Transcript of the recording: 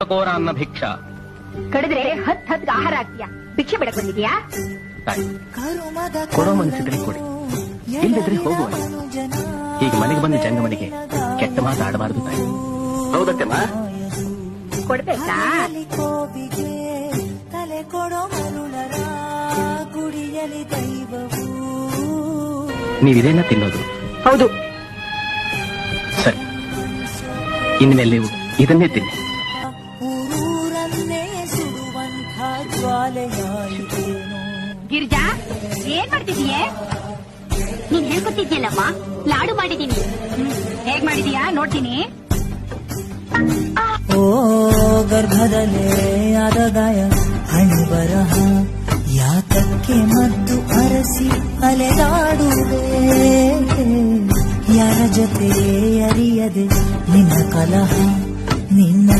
ಕೋರ ಅನ್ನ ಭಿಕ್ಷ. ಕಡಿದ್ರೆ ಹತ್ ಹತ್ ಆಹಾರ ಆಗ್ತೀಯ ಭಿಕ್ಷೆ ಬಿಡಕ್ ಬಂದಿದ್ಯಾ ತಾಯಿ ಕೊಡೋ ಮನಸ್ಸಿದ್ರೆ ಕೊಡಿ. ಇಲ್ಲದಿದ್ರೆ ಹೋಗುವ ಈಗ ಮನೆಗೆ ಬಂದ ಜಂಗಮನಿಗೆ ಕೆಟ್ಟ ಮಾತು ಆಡಬಾರದು ತಾಯಿ. ಹೌದತ್ತೆಮ್ಮ ಕೊಡ್ಬೇಕಾ? ತಲೆ ಕೊಡೋ ಮರುಳರ ಗುಡಿಯಲಿ ದೈವವು ನೀವಿದೇನ ತಿನ್ನೋದು? ಹೌದು. ಸರಿ. ಇನ್ಮೇಲೆ ನೀವು ಇದನ್ನೇ ತಿನ್ನಿ. ಗಿರಿಜಾ ಏನ್ ಮಾಡ್ತಿದೀಯೇ? ನೀನ್ ಹೇಳ್ಕೊತಿದ್ಯಲ್ಲಮ್ಮ ಲಾಡು ಮಾಡಿದೀನಿ. ಹೇಗ್ ಮಾಡಿದೀಯಾ? ನೋಡ್ತೀನಿ. ಓ ಗರ್ಭದಲ್ಲೇ ಆದ ಗಾಯ ಹಣಿ ಬರಹ ಯಾತಕ್ಕೆ ಮದ್ದು ಅರಸಿ ಅಲೆದಾಡುವೆ? ಯಾರ ಜೊತೆ ಅರಿಯದೆ ನಿನ್ನ ಕಲಹ ನಿನ್ನ